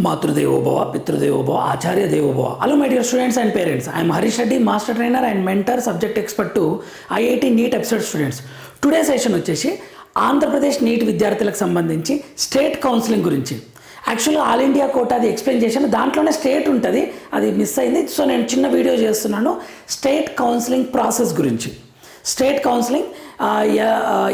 మాతృదేవోభవ పితృదేవోభవ ఆచార్య దేవోభవ hello my dear students and parents I'm Harish Reddy master trainer and mentor subject expert to IIT NEET episode students today session వచ్చేసి Andhra Pradesh neat విద్యార్థులకు సంబంధించి state counselling గురించి. యాక్చువల్గా all India కోట అది ఎక్స్ప్లెయిన్ చేశాను. దాంట్లోనే స్టేట్ ఉంటుంది. అది మిస్ అయింది. సో నేను చిన్న వీడియో చేస్తున్నాను. స్టేట్ కౌన్సిలింగ్ ప్రాసెస్ గురించి. స్టేట్ కౌన్సిలింగ్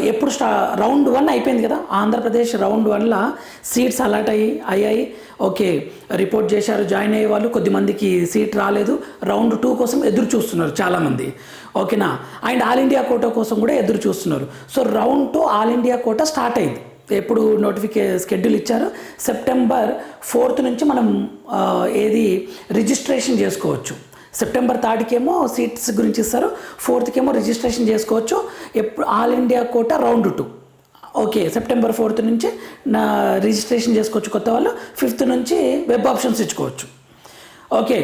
ఎప్పుడు స్టా రౌండ్ వన్ అయిపోయింది కదా? ఆంధ్రప్రదేశ్ రౌండ్ వన్లో సీట్స్ అలాట్ అయ్యి అయ్యాయి. ఓకే రిపోర్ట్ చేశారు జాయిన్ అయ్యే వాళ్ళు కొద్దిమందికి సీట్ రాలేదు. రౌండ్ టూ కోసం ఎదురు చూస్తున్నారు చాలామంది. ఓకేనా? అండ్ ఆల్ ఇండియా కోటా కోసం కూడా ఎదురు చూస్తున్నారు. So round two all India quota start అయింది. ఎప్పుడు నోటిఫికే స్కెడ్యూల్ ఇచ్చారు. సెప్టెంబర్ ఫోర్త్ నుంచి మనం ఏది రిజిస్ట్రేషన్ చేసుకోవచ్చు. సెప్టెంబర్ థర్డ్కేమో సీట్స్ గురించి ఇస్తారు. ఫోర్త్కేమో రిజిస్ట్రేషన్ చేసుకోవచ్చు. ఎప్పుడు all India quota round two. Okay September fourth నుంచి నా రిజిస్ట్రేషన్ చేసుకోవచ్చు కొత్త వాళ్ళు. ఫిఫ్త్ నుంచి వెబ్ ఆప్షన్స్ ఇచ్చుకోవచ్చు ఓకే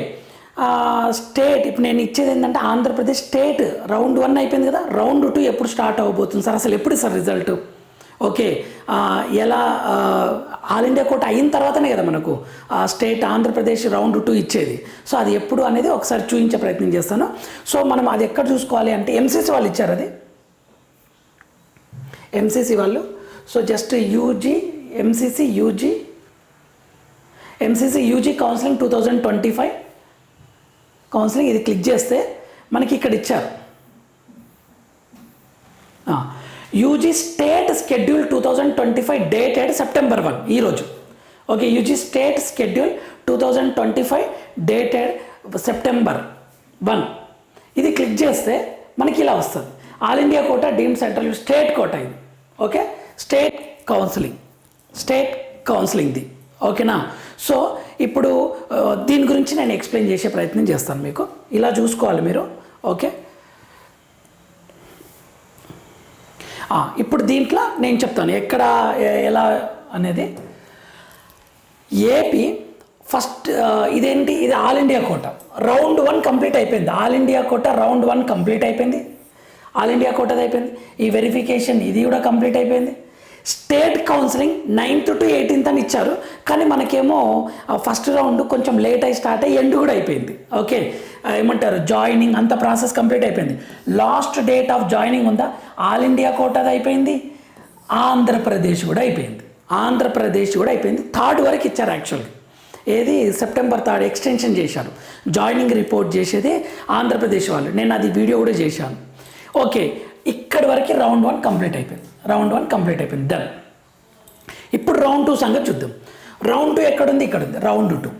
స్టేట్ ఇప్పుడు నేను ఇచ్చేది ఏంటంటే ఆంధ్రప్రదేశ్ స్టేట్ రౌండ్ వన్ అయిపోయింది కదా. రౌండ్ టూ ఎప్పుడు స్టార్ట్ అవ్వబోతుంది సార్? అసలు ఎప్పుడు సార్ రిజల్ట్? ఓకే. ఎలా ఆల్ ఇండియా కోట అయిన తర్వాతనే కదా మనకు ఆ స్టేట్ ఆంధ్రప్రదేశ్ రౌండ్ టూ ఇచ్చేది. సో అది ఎప్పుడు అనేది ఒకసారి చూపించే ప్రయత్నం చేస్తాను. సో మనం అది ఎక్కడ చూసుకోవాలి అంటే ఎంసీసీ వాళ్ళు ఇచ్చారు అది. ఎంసీసీ వాళ్ళు. So just UG MCC UG MCC UG counselling two thousand twenty five counselling ఇది క్లిక్ చేస్తే మనకి ఇక్కడ ఇచ్చారు. UG state schedule two thousand twenty five dated September one ఈరోజు okay UG state schedule two thousand twenty five dated September one. ఇది click చేస్తే మనకి ఇలా వస్తుంది. All India quota deem central state quota ఇది. Okay state counselling. స్టేట్ కౌన్సిలింగ్ది ఓకేనా? So ఇప్పుడు దీని గురించి నేను ఎక్స్ప్లెయిన్ చేసే ప్రయత్నం చేస్తాను మీకు. ఇలా చూసుకోవాలి మీరు. ఓకే? ఇప్పుడు దీంట్లో నేను చెప్తాను ఎక్కడ ఎలా అనేది. ఏపీ ఫస్ట్ ఇదేంటి? ఇది all India quota. Round one complete అయిపోయింది. All India quota round one complete అయిపోయింది. ఆల్ ఇండియా కోటది అయిపోయింది. ఈ వెరిఫికేషన్ ఇది కూడా కంప్లీట్ అయిపోయింది. State counselling ninth to eighteenth అని ఇచ్చారు. కానీ మనకేమో ఫస్ట్ రౌండ్ కొంచెం లేట్ అయి స్టార్ట్ అయ్యి ఎండ్ కూడా అయిపోయింది. ఓకే. ఏమంటారు? జాయినింగ్ అంత ప్రాసెస్ కంప్లీట్ అయిపోయింది. లాస్ట్ డేట్ ఆఫ్ జాయినింగ్ ఉందా? ఆల్ ఇండియా కోటాది అయిపోయింది. ఆంధ్రప్రదేశ్ కూడా అయిపోయింది. ఆంధ్రప్రదేశ్ కూడా అయిపోయింది. థర్డ్ వరకు ఇచ్చారు యాక్చువల్గా. ఏది? సెప్టెంబర్ థర్డ్ ఎక్స్టెన్షన్ చేశారు. జాయినింగ్ రిపోర్ట్ చేసేది ఆంధ్రప్రదేశ్ వాళ్ళు. నేను అది వీడియో కూడా చేశాను. ఓకే. ఇక్కడి వరకు రౌండ్ వన్ కంప్లీట్ అయిపోయింది. రౌండ్ వన్ కంప్లీట్ అయిపోయింది. డన్ ఇప్పుడు రౌండ్ టూ సంగతి చూద్దాం. రౌండ్ టూ ఎక్కడుంది? ఇక్కడ ఉంది రౌండ్ టూ.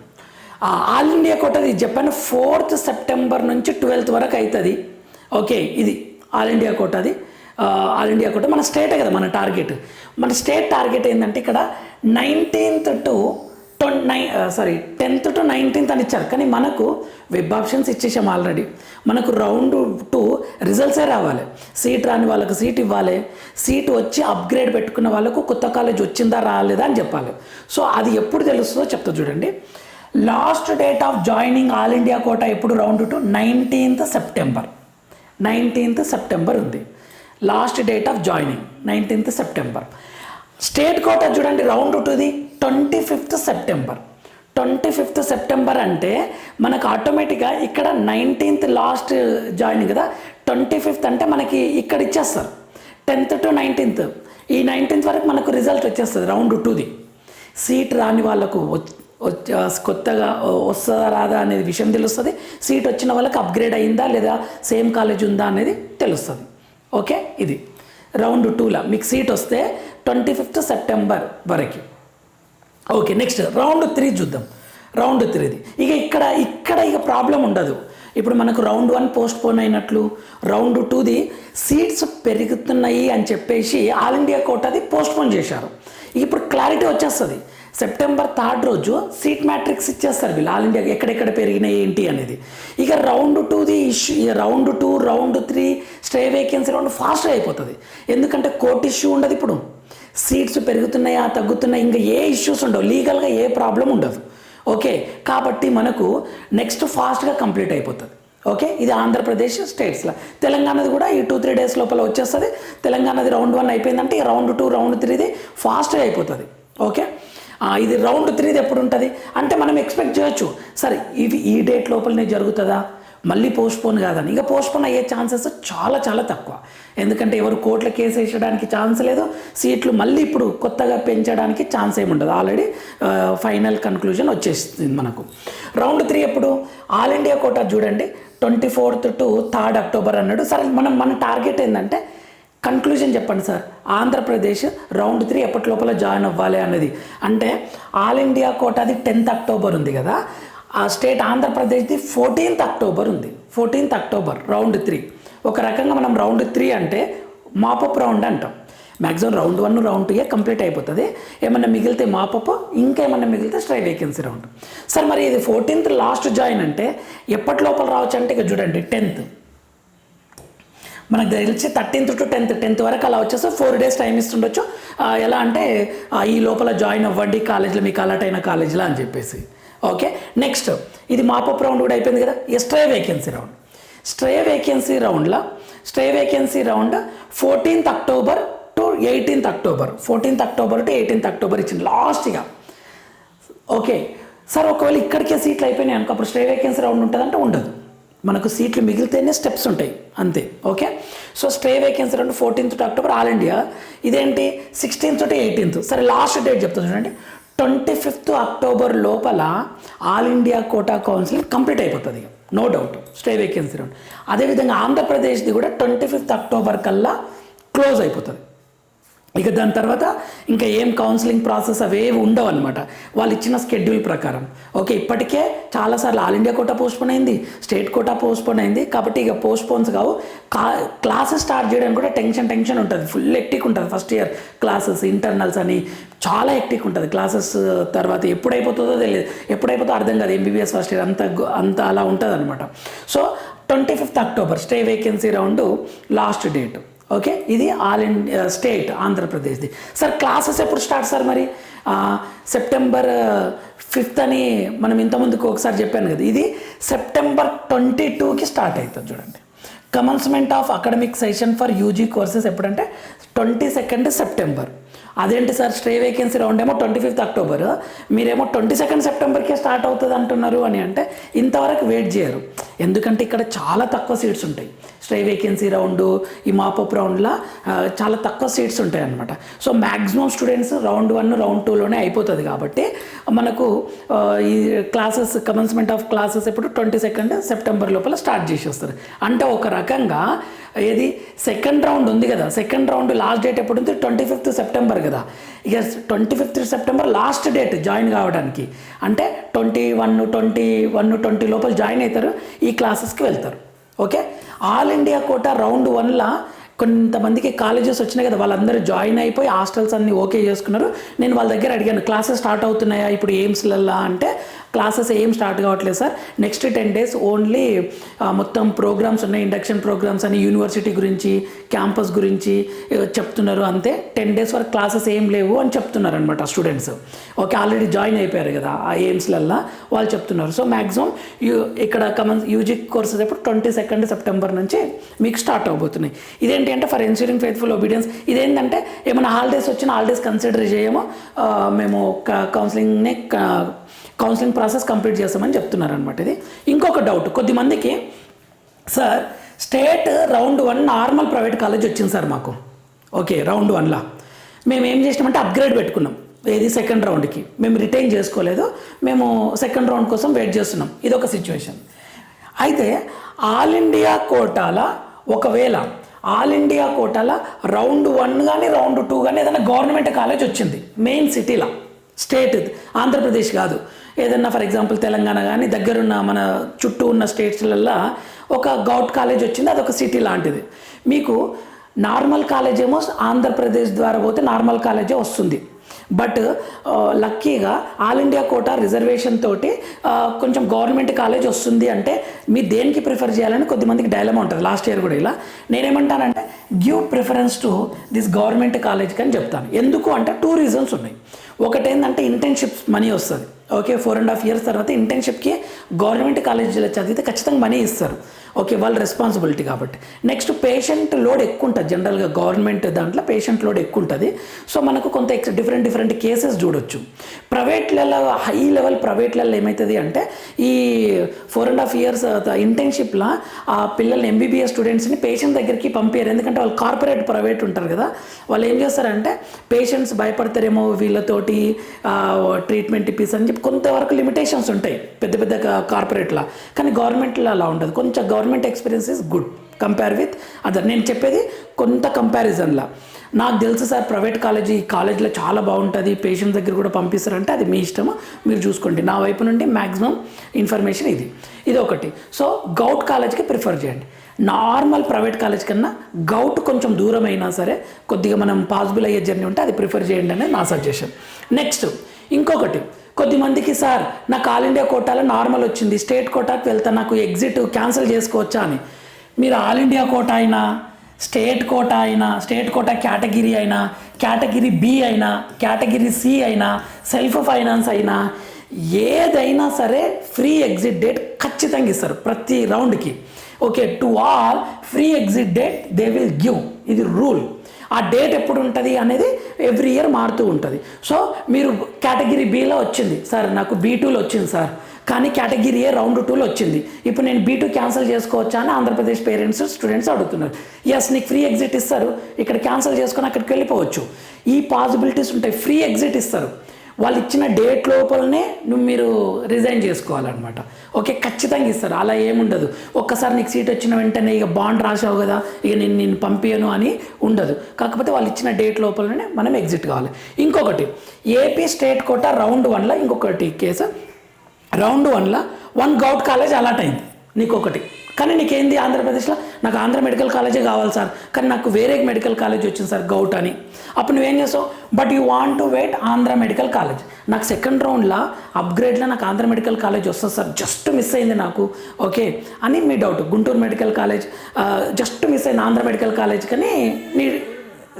ఆల్ ఇండియా కొట్టది చెప్పాను ఫోర్త్ సెప్టెంబర్ నుంచి ట్వెల్త్ వరకు అవుతుంది ఓకే ఇది ఆల్ ఇండియా కోటది. ఆల్ ఇండియా కోట మన స్టేటే కదా మన టార్గెట్. మన స్టేట్ టార్గెట్ ఏంటంటే ఇక్కడ nineteenth to ట్వం nine sorry tenth to nineteenth అని ఇచ్చారు. కానీ మనకు వెబ్ ఆప్షన్స్ ఇచ్చేసాం ఆల్రెడీ మనకు రౌండ్ టూ రిజల్ట్సే రావాలి. సీట్ రాని వాళ్ళకు సీట్ ఇవ్వాలి. సీట్ వచ్చి అప్గ్రేడ్ పెట్టుకున్న వాళ్ళకు కొత్త కాలేజ్ వచ్చిందా రాలేదా అని చెప్పాలి. సో అది ఎప్పుడు తెలుస్తుందో చెప్తా చూడండి. Last date of joining all India quota ఎప్పుడు round two nineteenth September nineteenth September ఉంది. Last date of joining nineteenth September state quota చూడండి round టూది twenty fifth September. Twenty fifth September అంటే మనకు ఆటోమేటిక్గా ఇక్కడ నైన్టీన్త్ లాస్ట్ జాయినింగ్ కదా twenty fifth అంటే మనకి ఇక్కడ ఇచ్చేస్తారు. Tenth to nineteenth. ఈ నైన్టీన్త్ వరకు మనకు రిజల్ట్ వచ్చేస్తుంది రౌండ్ టూది. సీట్ రాని వాళ్ళకు కొత్తగా వస్తుందా రాదా అనేది విషయం తెలుస్తుంది. సీట్ వచ్చిన వాళ్ళకి అప్గ్రేడ్ అయిందా లేదా సేమ్ కాలేజ్ ఉందా అనేది తెలుస్తుంది. ఓకే? ఇది. రౌండ్ టూలో. మీకు సీట్ వస్తే ట్వంటీ ఫిఫ్త్ సెప్టెంబర్ వరకు. ఓకే నెక్స్ట్ రౌండ్ త్రీ చూద్దాం. రౌండ్ త్రీది ఇక ఇక్కడ ఇక్కడ ఇక ప్రాబ్లం ఉండదు. ఇప్పుడు మనకు రౌండ్ వన్ పోస్ట్ పోన్ అయినట్లు రౌండ్ టూది సీట్స్ పెరుగుతున్నాయి అని చెప్పేసి ఆల్ ఇండియా కోటాది పోస్ట్ పోన్ చేశారు. ఇప్పుడు క్లారిటీ వచ్చేస్తుంది. సెప్టెంబర్ థర్డ్ రోజు సీట్ మ్యాట్రిక్స్ ఇచ్చేస్తారు వీళ్ళు. ఆల్ ఇండియా ఎక్కడెక్కడ పెరిగినాయి ఏంటి అనేది. ఇక round టూది issue round two round three stray vacancy round ఫాస్ట్గా అయిపోతుంది. ఎందుకంటే కోర్ట్ ఇష్యూ ఉండదు ఇప్పుడు. సీట్స్ పెరుగుతున్నాయా తగ్గుతున్నాయి ఇంకా ఏ ఇష్యూస్ ఉండవు. లీగల్గా ఏ ప్రాబ్లం ఉండదు. ఓకే? కాబట్టి మనకు నెక్స్ట్ ఫాస్ట్గా కంప్లీట్ అయిపోతుంది. ఓకే? ఇది ఆంధ్రప్రదేశ్ స్టేట్స్లో తెలంగాణది కూడా ఈ టూ త్రీ డేస్ లోపల వచ్చేస్తుంది. తెలంగాణది రౌండ్ వన్ అయిపోయిందంటే ఈ రౌండ్ టూ రౌండ్ త్రీది ఫాస్ట్గా అయిపోతుంది. ఓకే? ఇది రౌండ్ త్రీది ఎప్పుడు ఉంటుంది? అంటే మనం ఎక్స్పెక్ట్ చేయొచ్చు. సరే ఇది ఈ డేట్ లోపలనే జరుగుతుందా? మళ్ళీ పోస్ట్పోన్ కాదని. ఇక పోస్ట్పోన్ అయ్యే ఛాన్సెస్ చాలా చాలా తక్కువ. ఎందుకంటే ఎవరు కోర్టుల కేసు వేసడానికి ఛాన్స్ లేదు. సీట్లు మళ్ళీ ఇప్పుడు కొత్తగా పెంచడానికి ఛాన్స్ ఏమి ఉండదు. ఆల్రెడీ ఫైనల్ కన్క్లూజన్ వచ్చేస్తుంది మనకు. రౌండ్ త్రీ ఎప్పుడు? ఆల్ ఇండియా కోటా చూడండి. Twenty fourth to third October అన్నాడు. సరే మనం మన టార్గెట్ ఏంటంటే కన్క్లూజన్ చెప్పండి సార్. ఆంధ్రప్రదేశ్ రౌండ్ త్రీ ఎప్పటి లోపల జాయిన్ అవ్వాలి అన్నది. అంటే ఆల్ ఇండియా కోటాది టెన్త్ అక్టోబర్ ఉంది కదా. ఆ స్టేట్ ఆంధ్రప్రదేశ్ది ఫోర్టీన్త్ అక్టోబర్ ఉంది. Fourteenth October round three. ఒక రకంగా మనం రౌండ్ త్రీ అంటే మాపప్ రౌండ్ అంటాం. మ్యాక్సిమం రౌండ్ వన్ రౌండ్ టూయే కంప్లీట్ అయిపోతుంది. ఏమన్నా మిగిలితే మాపప్ ఇంకా ఏమన్నా మిగిలితే స్ట్రై వేకెన్సీ రౌండ్. సార్ మరి ఇది ఫోర్టీన్త్ లాస్ట్ జాయిన్ అంటే ఎప్పటి లోపల రావచ్చు అంటే ఇక చూడండి టెన్త్. మనకు తెలిసి థర్టీన్త్ టు టెన్త్ టెన్త్ వరకు అలా వచ్చేస్తే ఫోర్ డేస్ టైం ఇస్తుండొచ్చు. ఎలా అంటే ఈ లోపల జాయిన్ అవ్వండి కాలేజీలో మీకు అలర్ట్ అయిన కాలేజీలో అని చెప్పేసి. ఓకే నెక్స్ట్ ఇది మాపప్ రౌండ్ కూడా అయిపోయింది కదా ఈ stray vacancy round. Stray vacancy రౌండ్లో stray vacancy round fourteenth October to eighteenth October. Fourteenth October to eighteenth October ఇచ్చింది లాస్ట్గా. ఓకే సార్ ఒకవేళ ఇక్కడికే సీట్లు అయిపోయినాయి అనుకో అప్పుడు స్ట్రే వేకెన్సీ రౌండ్ ఉంటుందంటే ఉండదు. మనకు సీట్లు మిగిలితేనే స్టెప్స్ ఉంటాయి అంతే okay. So stray vacancy round fourteenth to October all India. ఇదేంటి? Sixteenth to eighteenth. సరే లాస్ట్ డేట్ చెప్తాను చూడండి. ట్వంటీ ఫిఫ్త్ అక్టోబర్ లోపల all India quota council complete అయిపోతుంది no doubt stray vacancy round అదేవిధంగా ఆంధ్రప్రదేశ్ది కూడా ట్వంటీ ఫిఫ్త్ అక్టోబర్ కల్లా క్లోజ్ అయిపోతుంది. ఇక దాని తర్వాత ఇంకా ఏం కౌన్సిలింగ్ ప్రాసెస్ అవేవి ఉండవు అనమాట వాళ్ళు ఇచ్చిన స్కెడ్యూల్ ప్రకారం. ఓకే ఇప్పటికే చాలాసార్లు ఆల్ ఇండియా కోటా పోస్ట్పోన్ అయింది స్టేట్ కోటా పోస్ట్పోన్ అయింది. కాబట్టి ఇక పోస్ట్పోన్స్ కావు. కా క్లాసెస్ స్టార్ట్ చేయడానికి కూడా టెన్షన్ టెన్షన్ ఉంటుంది. ఫుల్ ఎక్టిక్ ఉంటుంది ఫస్ట్ ఇయర్ క్లాసెస్ ఇంటర్నల్స్ అని. చాలా ఎక్టిక్ ఉంటుంది. క్లాసెస్ తర్వాత ఎప్పుడు అయిపోతుందో తెలియదు. ఎప్పుడైపోతుందో అర్థం కాదు. ఎంబీబీఎస్ ఫస్ట్ ఇయర్ అంత అంత అలా ఉంటుంది అనమాట so twenty fifth October stray vacancy round last date okay? ఇది ఆల్ ఇండియా స్టేట్ ఆంధ్రప్రదేశ్ది. సార్ క్లాసెస్ ఎప్పుడు స్టార్ట్ సార్ మరి? సెప్టెంబర్ ఫిఫ్త్ అని మనం ఇంతకుముందుకు ఒకసారి చెప్పాను కదా. ఇది సెప్టెంబర్ ట్వంటీ టూకి స్టార్ట్ అవుతుంది చూడండి. Commencement of academic session for UG courses ఎప్పుడంటే ట్వంటీ సెకండ్ సెప్టెంబర్. అదేంటి సార్ స్ట్రే వేకెన్సీ రౌండ్ ఏమో ట్వంటీ ఫిఫ్త్ అక్టోబర్ మీరేమో ట్వంటీ సెకండ్ సెప్టెంబర్కే స్టార్ట్ అవుతుంది అంటున్నారు అని అంటే ఇంతవరకు వెయిట్ చేయరు. ఎందుకంటే ఇక్కడ చాలా తక్కువ సీట్స్ ఉంటాయి. స్ట్రే వేకెన్సీ రౌండ్ ఈ మాపప్ రౌండ్లో చాలా తక్కువ సీట్స్ ఉంటాయి అనమాట so maximum students round one round టూలోనే అయిపోతుంది కాబట్టి మనకు ఈ క్లాసెస్ కమెన్స్మెంట్ ఆఫ్ క్లాసెస్ ఇప్పుడు ట్వంటీ సెకండ్ సెప్టెంబర్ లోపల స్టార్ట్ చేసేస్తారు. అంటే ఒక రకంగా ఏది? సెకండ్ రౌండ్ ఉంది కదా. సెకండ్ రౌండ్ లాస్ట్ డేట్ ఎప్పుడు ఉంది? ట్వంటీ ఫిఫ్త్ సెప్టెంబర్ కదా. ఇక twenty fifth September last date join కావడానికి. అంటే twenty one twenty one twenty లోపల జాయిన్ అవుతారు. ఈ క్లాసెస్కి వెళ్తారు. Okay? All India quota round వన్లా కొంతమందికి కాలేజెస్ వచ్చినాయి కదా. వాళ్ళందరూ జాయిన్ అయిపోయి హాస్టల్స్ అన్ని ఓకే చేసుకున్నారు. నేను వాళ్ళ దగ్గర అడిగాను క్లాసెస్ స్టార్ట్ అవుతున్నాయా? ఇప్పుడు ఎయిమ్స్లల్లా అంటే క్లాసెస్ ఏం స్టార్ట్ కావట్లేదు sir. Next ten days only మొత్తం ప్రోగ్రామ్స్ ఉన్నాయి. ఇండక్షన్ ప్రోగ్రామ్స్ అని యూనివర్సిటీ గురించి క్యాంపస్ గురించి చెప్తున్నారు అంతే. టెన్ డేస్ వరకు క్లాసెస్ ఏం లేవు అని చెప్తున్నారు అనమాట స్టూడెంట్స్. ఓకే ఆల్రెడీ జాయిన్ అయిపోయారు కదా ఆ ఎయిమ్స్లల్లా. వాళ్ళు చెప్తున్నారు. సో మ్యాక్సిమం యూ ఇక్కడ కమన్ యూజీ కోర్సెస్ ఎప్పుడు ట్వంటీ సెకండ్ సెప్టెంబర్ నుంచి మీకు స్టార్ట్ అవబోతున్నాయి. ఇదేంటి అంటే ఫర్ ఎన్సూరింగ్ ఫెయిత్ఫుల్ ఒబీడియన్స్ ఇదేంటంటే ఏమైనా హాలిడేస్ వచ్చిన హాలిడేస్ కన్సిడర్ చేయము. మేము కౌన్సిలింగ్నే కౌన్సిలింగ్ ప్రాసెస్ కంప్లీట్ చేస్తామని చెప్తున్నారు అనమాట ఇది. ఇంకొక డౌట్ కొద్దిమందికి sir state round one normal private college వచ్చింది సార్ మాకు. ఓకే రౌండ్ వన్లా మేము ఏం చేసినామంటే అప్గ్రేడ్ పెట్టుకున్నాం. ఏది సెకండ్ రౌండ్కి మేము రిటైన్ చేసుకోలేదు. మేము సెకండ్ రౌండ్ కోసం వెయిట్ చేస్తున్నాం. ఇది ఒక సిచ్యువేషన్ అయితే ఆల్ ఇండియా కోటాల ఒకవేళ ఆల్ ఇండియా కోటాల రౌండ్ వన్ కానీ రౌండ్ టూ కానీ ఏదైనా గవర్నమెంట్ కాలేజ్ వచ్చింది. మెయిన్ సిటీలో స్టేట్ ఆంధ్రప్రదేశ్ కాదు. ఏదన్నా ఫర్ ఎగ్జాంపుల్ తెలంగాణ కానీ దగ్గరున్న మన చుట్టూ ఉన్న స్టేట్స్లల్లో ఒక గౌట్ కాలేజ్ వచ్చింది అది ఒక సిటీ లాంటిది. మీకు నార్మల్ కాలేజ్ ఏమో ఆంధ్రప్రదేశ్ ద్వారా పోతే నార్మల్ కాలేజే వస్తుంది. బట్ లక్కీగా ఆల్ ఇండియా కోటా రిజర్వేషన్ తోటి కొంచెం గవర్నమెంట్ కాలేజ్ వస్తుంది అంటే మీ దేనికి ప్రిఫర్ చేయాలని కొద్దిమందికి డైలమా ఉంటుంది. లాస్ట్ ఇయర్ కూడా ఇలా. నేనేమంటానంటే give preference to this government కాలేజ్కి అని చెప్తాను. ఎందుకు అంటే టూ రీజన్స్ ఉన్నాయి. ఒకటి ఏంటంటే ఇంటర్న్షిప్స్ మనీ వస్తుంది. Okay four and half years తర్వాత ఇంటర్న్షిప్కి గవర్నమెంట్ కాలేజీలో చదివితే ఖచ్చితంగా మనీ ఇస్తారు. ఓకే వాళ్ళ రెస్పాన్సిబిలిటీ కాబట్టి. నెక్స్ట్ పేషెంట్ లోడ్ ఎక్కువ ఉంటుంది జనరల్గా గవర్నమెంట్ దాంట్లో పేషెంట్ లోడ్ ఎక్కువ ఉంటుంది సో మనకు కొంత డిఫరెంట్ డిఫరెంట్ కేసెస్ చూడొచ్చు. ప్రైవేట్లలో హై లెవెల్ ప్రైవేట్లలో ఏమవుతుంది అంటే ఈ ఫోర్ అండ్ హాఫ్ ఇయర్స్ ఇంటర్న్షిప్లో ఆ పిల్లల్ని ఎంబీబీఎస్ స్టూడెంట్స్ని పేషెంట్ దగ్గరికి పంపించారు ఎందుకంటే వాళ్ళు కార్పొరేట్ ప్రైవేట్ ఉంటారు కదా. వాళ్ళు ఏం చేస్తారంటే పేషెంట్స్ భయపడతారేమో వీళ్ళతోటి ట్రీట్మెంట్ ఇప్పిస్ అని చెప్పి కొంతవరకు లిమిటేషన్స్ ఉంటాయి. పెద్ద పెద్ద కార్పొరేట్లో కానీ గవర్నమెంట్లో అలా ఉండదు. కొంచెం government government experience is good compare with other నేను చెప్పేది కొంత కంపారిజన్లా నాకు తెలుసు సార్ ప్రైవేట్ కాలేజీ కాలేజీలో చాలా బాగుంటుంది పేషెంట్ దగ్గర కూడా పంపిస్తారంటే అది మీ ఇష్టము మీరు చూసుకోండి. నా వైపు నుండి మ్యాక్సిమం ఇన్ఫర్మేషన్ ఇది. ఇది ఒకటి. సో గౌట్ కాలేజ్కి ప్రిఫర్ చేయండి. నార్మల్ ప్రైవేట్ కాలేజ్ కన్నా గౌట్ కొంచెం దూరం అయినా సరే కొద్దిగా మనం పాసిబుల్ అయ్యే జర్నీ ఉంటే అది ప్రిఫర్ చేయండి అనేది నా సజెషన్ నెక్స్ట్ ఇంకొకటి. కొద్దిమందికి సార్ నాకు ఆల్ ఇండియా కోటాలో నార్మల్ వచ్చింది. స్టేట్ కోటాకి వెళ్తా నాకు ఎగ్జిట్ క్యాన్సిల్ చేసుకోవచ్చా అని. మీరు ఆల్ ఇండియా కోటా అయినా స్టేట్ కోటా అయినా స్టేట్ కోటా కేటగిరీ అయినా కేటగిరీ బి అయినా కేటగిరీ సి అయినా సెల్ఫ్ ఫైనాన్స్ అయినా ఏదైనా సరే ఫ్రీ ఎగ్జిట్ డేట్ ఖచ్చితంగా ఇస్తారు ప్రతి రౌండ్కి. Okay to all free exit date they will give. ఇది రూల్. ఆ డేట్ ఎప్పుడు ఉంటుంది అనేది ఎవ్రీ ఇయర్ మారుతూ ఉంటుంది. సో మీరు కేటగిరీ బీలో వచ్చింది. సార్ నాకు బీ టూలో వచ్చింది సార్. కానీ కేటగిరీ ఏ రౌండ్ టూలో వచ్చింది. ఇప్పుడు నేను బీ టూ క్యాన్సిల్ చేసుకోవచ్చా అని ఆంధ్రప్రదేశ్ పేరెంట్స్ స్టూడెంట్స్ అడుగుతున్నారు. ఎస్ నీకు ఫ్రీ ఎగ్జిట్ ఇస్తారు. ఇక్కడ క్యాన్సిల్ చేసుకొని అక్కడికి వెళ్ళిపోవచ్చు. ఈ పాసిబిలిటీస్ ఉంటాయి. ఫ్రీ ఎగ్జిట్ ఇస్తారు. వాళ్ళు ఇచ్చిన డేట్ లోపలనే నువ్వు మీరు రిజైన్ చేసుకోవాలన్నమాట. ఓకే ఖచ్చితంగా ఇస్తారు. అలా ఏముండదు. ఒక్కసారి నీకు సీట్ వచ్చిన వెంటనే ఇక బాండ్ రాసావు కదా ఇక నేను నేను పంపించను అని ఉండదు. కాకపోతే వాళ్ళు ఇచ్చిన డేట్ లోపలనే మనం ఎగ్జిట్ కావాలి. ఇంకొకటి ఏపీ స్టేట్ కోట రౌండ్ వన్లో ఇంకొకటి కేసు రౌండ్ వన్లో వన్ గౌట్ కాలేజ్ అలాట్ అయింది. నీకొకటి. కానీ నీకేంది ఆంధ్రప్రదేశ్లో? నాకు ఆంధ్ర మెడికల్ కాలేజే కావాలి సార్. కానీ నాకు వేరే మెడికల్ కాలేజ్ వచ్చింది సార్ గౌట్ అని. అప్పుడు నువ్వేం చేస్తావు? But you want to wait Andhra medical college. నాకు సెకండ్ రౌండ్లో అప్గ్రేడ్లో నాకు ఆంధ్ర మెడికల్ కాలేజ్ వస్తుంది సార్. జస్ట్ మిస్ అయింది నాకు. ఓకే? అని మీ doubt. Guntur medical college just miss అయింది ఆంధ్ర మెడికల్ కాలేజ్ కానీ నీ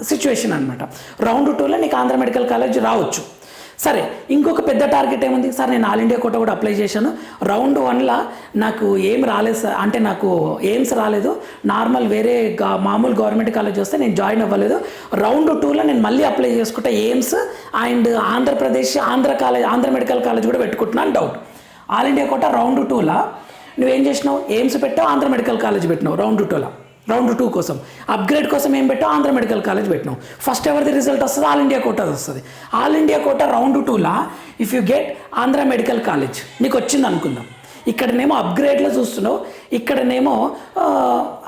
సిచ్యువేషన్ అనమాట రౌండ్ టూలో నీకు ఆంధ్ర మెడికల్ కాలేజ్ రావచ్చు. సరే ఇంకొక పెద్ద టార్గెట్ ఏముంది? సార్ నేను ఆల్ ఇండియా కోట కూడా అప్లై చేశాను. రౌండ్ వన్లో నాకు ఏం రాలేదు సార్. అంటే నాకు ఎయిమ్స్ రాలేదు. నార్మల్ వేరే గా- మామూలు గవర్నమెంట్ కాలేజ్ వస్తే నేను జాయిన్ అవ్వలేదు. రౌండ్ టూలో నేను మళ్ళీ అప్లై చేసుకుంటే AIIMS and Andhra Pradesh Andhra college Andhra medical college కూడా పెట్టుకుంటున్నాను doubt all India quota round టూలో నువ్వేం చేసినావు? ఎయిమ్స్ పెట్టావు ఆంధ్ర మెడికల్ కాలేజ్ పెట్టినావు రౌండ్ టూలో రౌండ్ టూ కోసం. అప్గ్రేడ్ కోసం ఏం పెట్టావు? ఆంధ్ర మెడికల్ కాలేజ్ పెట్టినాం ఫస్ట్ ఎవరిది రిజల్ట్ వస్తుంది? ఆల్ ఇండియా కోటా వస్తుంది. All India quota round టూలా? If you get Andhra medical college. నీకు వచ్చింది అనుకుందాం. ఇక్కడనేమో అప్గ్రేడ్లో చూస్తున్నావు. ఇక్కడనేమో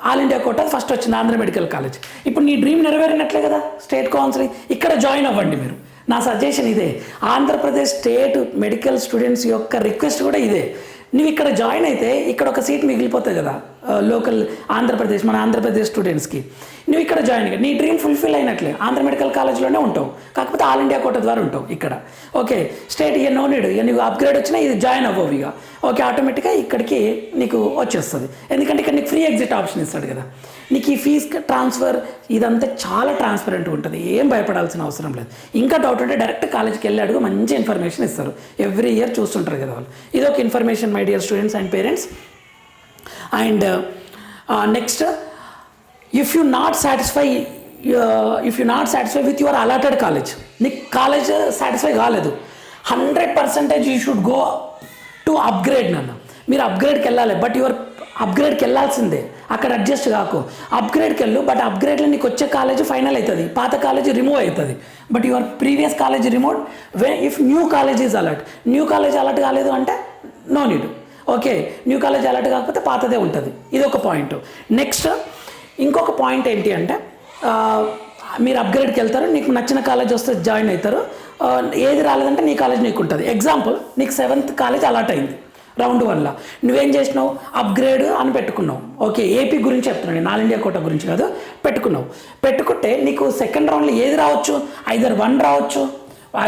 ఆల్ ఇండియా కోటా ఫస్ట్ వచ్చింది ఆంధ్ర మెడికల్ కాలేజ్. ఇప్పుడు నీ డ్రీమ్ నెరవేరినట్లే కదా? State counselling. ఇక్కడ జాయిన్ అవ్వండి మీరు. నా సజెషన్ ఇదే. ఆంధ్రప్రదేశ్ స్టేట్ మెడికల్ స్టూడెంట్స్ యొక్క రిక్వెస్ట్ కూడా ఇదే. నువ్వు ఇక్కడ జాయిన్ అయితే ఇక్కడ ఒక సీట్ మిగిలిపోతుంది కదా? లోకల్ ఆంధ్రప్రదేశ్ మన ఆంధ్రప్రదేశ్ స్టూడెంట్స్కి. నువ్వు ఇక్కడ జాయిన్ నీ డ్రీమ్ ఫుల్ఫిల్ అయినట్లే. ఆంధ్ర మెడికల్ కాలేజ్లోనే ఉంటావు. కాకపోతే ఆల్ ఇండియా కోట ద్వారా ఉంటావు ఇక్కడ. ఓకే స్టేట్ ఇక నో నీడ్. ఇక నీకు అప్గ్రేడ్ వచ్చినా ఇది జాయిన్ అవ్వవు ఇక. ఓకే ఆటోమేటిక్గా ఇక్కడికి నీకు వచ్చేస్తుంది. ఎందుకంటే ఇక్కడ నీకు ఫ్రీ ఎగ్జిట్ ఆప్షన్ ఇస్తాడు కదా. నీకు ఈ ఫీజ్ ట్రాన్స్ఫర్ ఇదంతా చాలా ట్రాన్స్పరెంట్ ఉంటుంది. ఏం భయపడాల్సిన అవసరం లేదు. ఇంకా డౌట్ ఉంటే డైరెక్ట్ కాలేజ్కి వెళ్ళి అడుగు మంచి ఇన్ఫర్మేషన్ ఇస్తారు. ఎవ్రీ ఇయర్ చూస్తుంటారు కదా వాళ్ళు. ఇది ఒక information my dear students and parents and next if you not satisfy if you not satisfy with your allotted college నీకు కాలేజ్ సాటిస్ఫై కాలేదు. Hundred percentage you should go to upgrade నన్ను. మీరు అప్గ్రేడ్కి వెళ్ళాలి బట్ యువర్ అప్గ్రేడ్కి వెళ్ళాల్సిందే. అక్కడ adjust కాకు. అప్గ్రేడ్కి వెళ్ళు but అప్గ్రేడ్లో నీకు వచ్చే కాలేజ్ ఫైనల్ అవుతుంది. పాత కాలేజ్ రిమూవ్ అవుతుంది. But your previous college remove way if new college is alert new college alert కాలేదు అంటే no need okay new college alert కాకపోతే పాతదే ఉంటుంది. ఇది ఒక పాయింట్. నెక్స్ట్ ఇంకొక పాయింట్ ఏంటి అంటే మీరు అప్గ్రేడ్కి వెళ్తారు నీకు నచ్చిన కాలేజ్ వస్తే జాయిన్ అవుతారు. ఏది రాలేదంటే నీ కాలేజ్ నీకు ఉంటుంది. ఎగ్జాంపుల్ నీకు సెవెంత్ కాలేజ్ అలాట్ అయింది రౌండ్ వన్లో. నువ్వేం చేసినావు? అప్గ్రేడ్ అని పెట్టుకున్నావు. ఓకే ఏపీ గురించి చెప్తున్నాను నేను ఆల్ ఇండియా కోట గురించి కాదు పెట్టుకున్నావు. పెట్టుకుంటే నీకు సెకండ్ రౌండ్లో ఏది రావచ్చు? ఐదర్ వన్ రావచ్చు?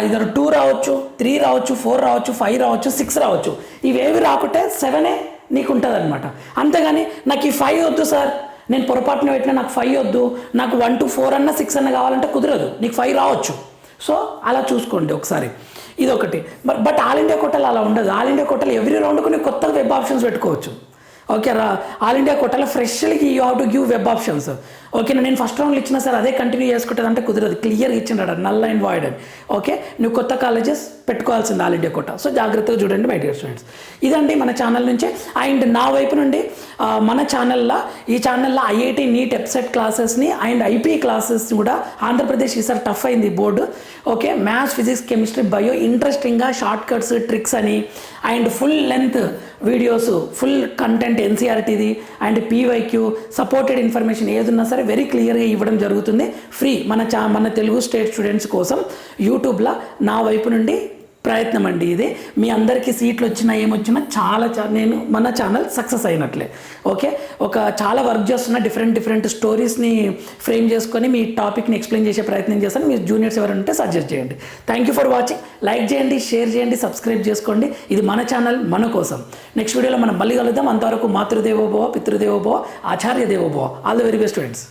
ఇద్దరు టూ రావచ్చు త్రీ రావచ్చు ఫోర్ రావచ్చు ఫైవ్ రావచ్చు సిక్స్ రావచ్చు. ఇవేవి రాకుంటే సెవెనే నీకు ఉంటుంది అనమాట అంతేగాని నాకు ఈ ఫైవ్ వద్దు సార్. నేను పొరపాటున పెట్టినా నాకు ఫైవ్ వద్దు. నాకు వన్ టు ఫోర్ అన్న సిక్స్ అన్న కావాలంటే కుదరదు. నీకు ఫైవ్ రావచ్చు. సో అలా చూసుకోండి ఒకసారి. ఇది ఒకటి బట్ బట్ ఆల్ ఇండియా కోటలు అలా ఉండదు. ఆల్ ఇండియా కోటలు ఎవ్రీ రౌండ్కు నీకు కొత్త వెబ్ ఆప్షన్స్ పెట్టుకోవచ్చు. ఓకే రా ఆల్ ఇండియా కోటాలో ఫ్రెష్లకి you have to give web options okay నేను ఫస్ట్ రౌండ్లో ఇచ్చినా సార్ అదే కంటిన్యూ చేసుకుంటుంది అంటే కుదరదు. క్లియర్గా ఇచ్చినాడు నల్ అండ్ వాయిడ్ అని ఓకే నువ్వు కొత్త కాలేజెస్ పెట్టుకోవాల్సింది ఆల్ ఇండియా కోట. సో జాగ్రత్తగా చూడండి మై డియర్ స్టూడెంట్స్ ఇదండి మన ఛానల్ నుంచి. అండ్ నా వైపు నుండి మన ఛానల్లో ఈ ఛానల్లో ఐఐటి నీట్ వెబ్సైట్ క్లాసెస్ని అండ్ ఐపీ క్లాసెస్ కూడా ఆంధ్రప్రదేశ్ ఈసారి టఫ్ అయింది board okay maths physics chemistry bio ఇంట్రెస్టింగ్గా షార్ట్ కట్స్ ట్రిక్స్ అని and full length videos full content ఎన్సీఆర్టీది and PYQ supported information ఏది ఉన్నా సరే వెరీ క్లియర్గా ఇవ్వడం జరుగుతుంది. ఫ్రీ మన చా మన తెలుగు స్టేట్ స్టూడెంట్స్ కోసం యూట్యూబ్లో నా వైపు నుండి ప్రయత్నం అండి ఇది. మీ అందరికీ సీట్లు వచ్చినా ఏమొచ్చినా చాలా చా- నేను మన ఛానల్ సక్సెస్ అయినట్లే. ఓకే? ఒక చాలా వర్క్ చేస్తున్న డిఫరెంట్ డిఫరెంట్ స్టోరీస్ని ఫ్రేమ్ చేసుకొని మీ టాపిక్ని ఎక్స్ప్లెయిన్ చేసే ప్రయత్నం చేస్తాను. మీ జూనియర్స్ ఎవరైనా ఉంటే సజెస్ట్ చేయండి. Thank you for watching like చేయండి షేర్ చేయండి సబ్స్క్రైబ్ చేసుకోండి. ఇది మన ఛానల్ మన కోసం. నెక్స్ట్ వీడియోలో మనం మళ్ళీ కలుద్దాం. అంతవరకు మాతృదేవోభవ పితృదేవోభవ ఆచార్య దేవోభవ. All the very best students